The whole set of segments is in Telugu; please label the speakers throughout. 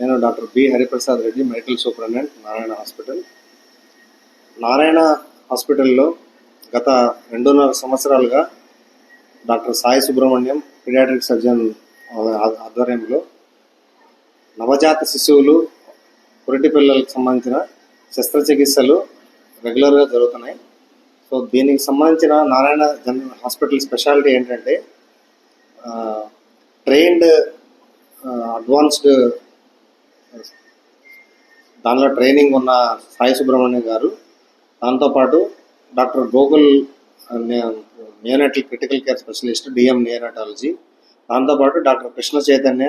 Speaker 1: నేను doctor B Hariprasad Reddy medical superintendent Narayana hospital. Narayana హాస్పిటల్లో గత రెండున్నర సంవత్సరాలుగా doctor Sai Subrahmanyam paediatric surgeon ఆధ్వర్యంలో నవజాత శిశువులు పురిటి పిల్లలకు సంబంధించిన శస్త్రచికిత్సలు రెగ్యులర్గా జరుగుతున్నాయి. సో దీనికి సంబంధించిన నారాయణ జనరల్ హాస్పిటల్ స్పెషాలిటీ ఏంటంటే ట్రైన్డ్ అడ్వాన్స్డ్ దానిలో ట్రైనింగ్ ఉన్న సాయి సుబ్రహ్మణ్యం గారు దాంతోపాటు doctor Gokul neonatal critical care specialist DM neonatology దాంతోపాటు doctor Krishna Chaitanya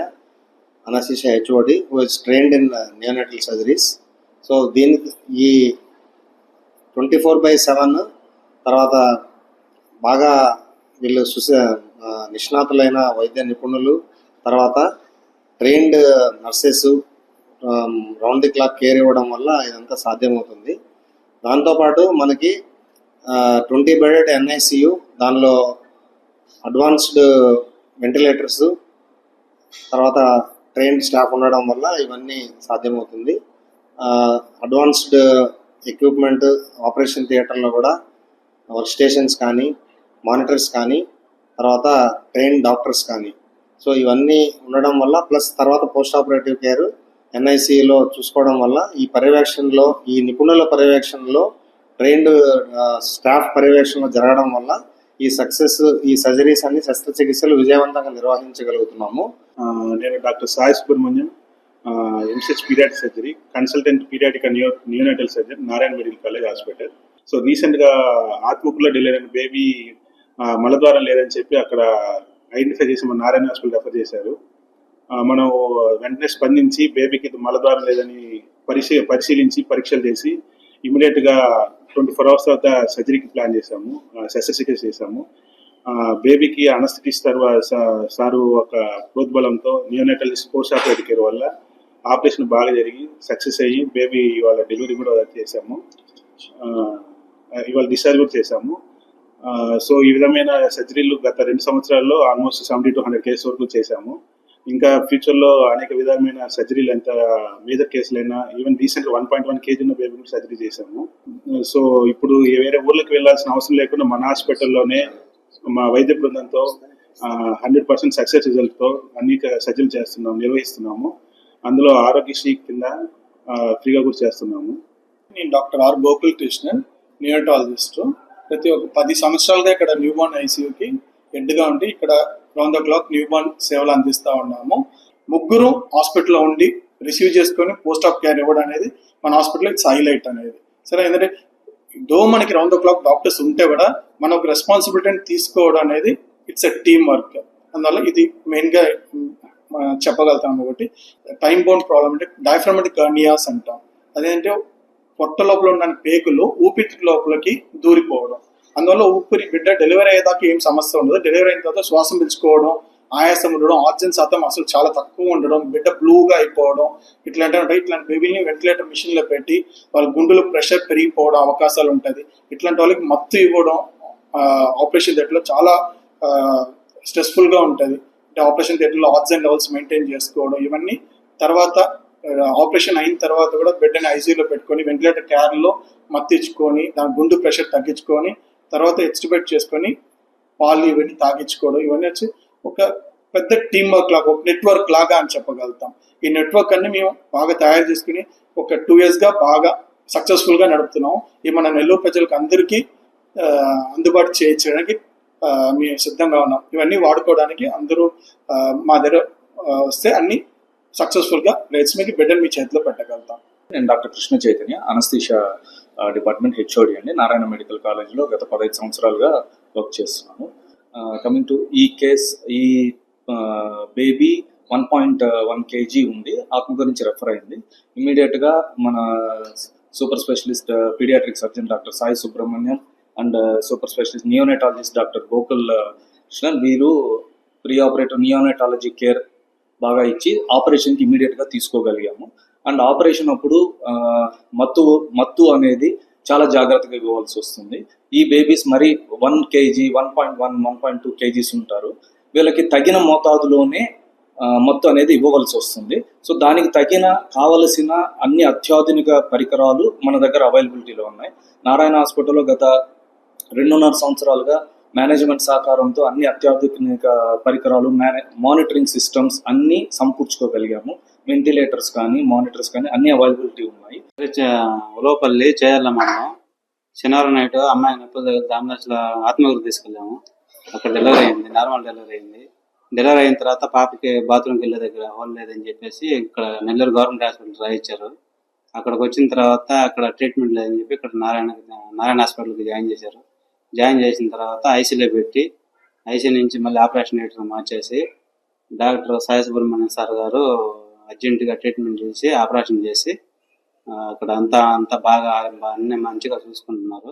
Speaker 1: anaesthesia HOD who is trained in neonatal surgeries so దీనికి ఈ ట్వంటీ ఫోర్ బై సెవెన్ తర్వాత బాగా వీళ్ళు సుశ నిష్ణాతులైన వైద్య నిపుణులు తర్వాత trained nurses round the clock care ఇవ్వడం వల్ల ఇదంతా సాధ్యమవుతుంది. దాంతోపాటు మనకి ట్వంటీ బెడెడ్ ఎన్ఐసియు దానిలో అడ్వాన్స్డ్ వెంటిలేటర్స్ తర్వాత ట్రైన్డ్ స్టాఫ్ ఉండడం వల్ల ఇవన్నీ సాధ్యమవుతుంది. అడ్వాన్స్డ్ ఎక్విప్మెంట్ ఆపరేషన్ థియేటర్లో కూడా వర్క్ స్టేషన్స్ కానీ మానిటర్స్ కానీ తర్వాత ట్రైన్ డాక్టర్స్ కానీ. సో ఇవన్నీ ఉండడం వల్ల ప్లస్ తర్వాత పోస్ట్ ఆపరేటివ్ కేర్ ఎన్ఐసిలో చూసుకోవడం వల్ల ఈ పర్యవేక్షణలో ఈ నిపుణుల పర్యవేక్షణలో ట్రైన్డ్ స్టాఫ్ పర్యవేక్షణలో జరగడం వల్ల ఈ సక్సెస్ ఈ సర్జరీస్ అన్ని శస్త్రచికిత్సలు విజయవంతంగా నిర్వహించగలుగుతున్నాము.
Speaker 2: నేను doctor Sai Subrahmanyam MCh paediatric surgery consultant paediatric new neonatal surgery Narayana medical college hospital. So రీసెంట్గా ఆత్మకుల్లో డెలివరీ అయిన బేబీ మలద్వారం లేదని చెప్పి అక్కడ ఐడెంటిఫై చేసి మన నారాయణ హాస్పిటల్ రెఫర్ చేశారు. మనం వెంటనే స్పందించి బేబీకి ఇది మలద్వారం లేదని పరిశీ పరిశీలించి పరీక్షలు చేసి ఇమీడియట్గా ట్వంటీ ఫోర్ అవర్స్ తర్వాత సర్జరీకి ప్లాన్ చేసాము శస్త్రచికిత్స చేసాము బేబీకి అనస్థిటిస్ తర్వాత సారు ఒక ప్రోద్బలంతో నియోనటల్ స్పోర్ట్స్ ఆపరేటివ్ కేర్ వల్ల ఆపరేషన్ బాగా జరిగి సక్సెస్ అయ్యి బేబీ ఇవాళ డెలివరీ కూడా చేశాము. ఇవాళ డిశ్చార్జ్ కూడా చేశాము. సో ఈ విధమైన సర్జరీలు గత రెండు సంవత్సరాల్లో almost seventy two hundred case వరకు చేశాము. ఇంకా ఫ్యూచర్లో అనేక విధమైన సర్జరీలు ఎంత major కేసులైనా even recent one point one KG ఉన్న బేబీ కూడా సర్జరీ చేశాము. సో ఇప్పుడు వేరే ఊర్లకు వెళ్ళాల్సిన అవసరం లేకుండా మన హాస్పిటల్లోనే మా వైద్య బృందంతో హండ్రెడ్ పర్సెంట్ సక్సెస్ రిజల్ట్తో అనేక సర్జరీలు చేస్తున్నాము నిర్వహిస్తున్నాము. అందులో ఆరోగ్యశ్రీ కింద ఫ్రీగా కూడా చేస్తున్నాము.
Speaker 3: నేను doctor R Gokul Krishnan neonatologist ప్రతి ఒక్క పది సంవత్సరాలుగా ఇక్కడ న్యూబార్న్ ఐసీయూకి హెడ్గా ఉండి ఇక్కడ round the clock newborn సేవలు అందిస్తూ ఉన్నాము. ముగ్గురు హాస్పిటల్లో ఉండి రిసీవ్ చేసుకొని పోస్ట్ ఆఫ్ కేర్ ఇవ్వడం అనేది మన హాస్పిటల్ ఇట్స్ హైలైట్ అనేది. సరే ఎందుకంటే దో మనకి రౌండ్ ద క్లాక్ డాక్టర్స్ ఉంటే కూడా మనం ఒక రెస్పాన్సిబిలిటీని తీసుకోవడం అనేది ఇట్స్ ఎ టీమ్ వర్క్ అందువల్ల ఇది మెయిన్గా చెప్పగలుగుతాం ఒకటి టైం బౌండ్ ప్రాబ్లం అంటే డయాఫ్రమాటిక్ కర్నియాస్ అంటాం అదేంటంటే పొట్ట లోపల ఉన్న పేగులు ఊపిరి లోపలికి దూరిపోవడం. అందువల్ల ఊపిరి బిడ్డ డెలివరీ అయ్యేదాకా ఏం సమస్య ఉండదు. డెలివరీ అయిన తర్వాత శ్వాసం పిలుచుకోవడం ఆయాసం ఉండడం ఆక్సిజన్ శాతం అసలు చాలా తక్కువ ఉండడం బిడ్డ బ్లూగా అయిపోవడం ఇట్లాంటి ఉంటాయి. ఇట్లాంటి బేబీని వెంటిలేటర్ మిషన్లో పెట్టి వాళ్ళ గుండెలో ప్రెషర్ పెరిగిపోవడం అవకాశాలు ఉంటుంది ఇట్లాంటి వాళ్ళకి మత్తు ఇవ్వడం ఆపరేషన్ థియేటర్లో చాలా స్ట్రెస్ఫుల్గా ఉంటుంది. అంటే ఆపరేషన్ థియేటర్లో ఆక్సిజన్ లెవెల్స్ మెయింటైన్ చేసుకోవడం ఇవన్నీ తర్వాత ఆపరేషన్ అయిన తర్వాత కూడా బిడ్డని ఐసీయూలో పెట్టుకొని వెంటిలేటర్ క్యార్లో మత్తిచ్చుకొని దాని గుండు ప్రెషర్ తగ్గించుకొని తర్వాత ఎస్టిమేట్ చేసుకొని పాలు ఇవన్నీ తాగించుకోవడం ఇవన్నీ వచ్చి ఒక పెద్ద టీమ్ వర్క్ లాగా ఒక నెట్వర్క్ లాగా అని చెప్పగలుగుతాం. ఈ నెట్వర్క్ అన్ని మేము బాగా తయారు చేసుకుని ఒక టూ ఇయర్స్గా బాగా సక్సెస్ఫుల్గా నడుపుతున్నాం ఇది మన నెల్లూరు ప్రజలకు అందరికీ అందుబాటు చేయించడానికి మేము సిద్ధంగా ఉన్నాం. ఇవన్నీ వాడుకోవడానికి అందరూ మా దగ్గర వస్తే అన్ని సక్సెస్ఫుల్గా రేట్స్ మీకు బిడ్డను మీ చేతిలో పెట్టగలుగుతాం.
Speaker 4: నేను doctor Krishna Chaitanya anaesthesia department HOD అండి. నారాయణ మెడికల్ కాలేజ్లో గత పదహైదు సంవత్సరాలుగా వర్క్ చేస్తున్నాను. కమింగ్ టు ఈ కేస్ ఈ baby one point one KG ఉంది. ఆత్మ గురించి రెఫర్ అయింది. ఇమీడియట్గా మన super specialist paediatric surgeon doctor Sai Subrahmanyam and super specialist neonatologist doctor Gokul Krishnan వీరు ప్రీ ఆపరేటివ్ నియోనెటాలజీ కేర్ బాగా ఇచ్చి ఆపరేషన్కి ఇమీడియట్గా తీసుకోగలిగాము. అండ్ ఆపరేషన్ అప్పుడు మత్తు మత్తు అనేది చాలా జాగ్రత్తగా ఇవ్వాల్సి వస్తుంది. ఈ బేబీస్ మరి one KG one point one one point two KGs ఉంటారు. వీళ్ళకి తగిన మోతాదులోనే మత్తు అనేది ఇవ్వవలసి వస్తుంది. సో దానికి తగిన కావలసిన అన్ని అత్యాధునిక పరికరాలు మన దగ్గర అవైలబిలిటీలో ఉన్నాయి. నారాయణ హాస్పిటల్లో గత రెండున్నర సంవత్సరాలుగా మేనేజ్మెంట్ సహకారంతో అన్ని అత్యాధునిక పరికరాలు మేనే మానిటరింగ్ సిస్టమ్స్ అన్నీ సమకూర్చుకోగలిగాము. వెంటిలేటర్స్ కానీ మానిటర్స్ కానీ అన్ని అవైలబిలిటీ ఉన్నాయి.
Speaker 5: ఉలవపల్లి చేయాల మనం శనివారం నైట్ అమ్మాయి నొప్పుల దగ్గర దామదాసుల ఆత్మగురు తీసుకెళ్ళాము. అక్కడ డెలివరీ అయింది నార్మల్ డెలివరీ అయింది. డెలివరీ అయిన తర్వాత పాపకి బాత్రూమ్కి వెళ్ళే దగ్గర హోల్ లేదని చెప్పేసి ఇక్కడ నెల్లూరు గవర్నమెంట్ హాస్పిటల్ రాయించారు అక్కడికి వచ్చిన తర్వాత అక్కడ ట్రీట్మెంట్ లేదని చెప్పి ఇక్కడ నారాయణ నారాయణ హాస్పిటల్కి జాయిన్ చేశారు. జాయిన్ చేసిన తర్వాత ఐసీలో పెట్టి ఐసీ నుంచి మళ్ళీ ఆపరేషన్ థియేటర్ మార్చేసి డాక్టర్ సాయి సుబ్రహ్మణ్యం సార్ గారు అర్జెంటుగా ట్రీట్మెంట్ చేసి ఆపరేషన్ చేసి అక్కడ అంతా అంతా బాగా అన్ని మంచిగా చూసుకుంటున్నారు.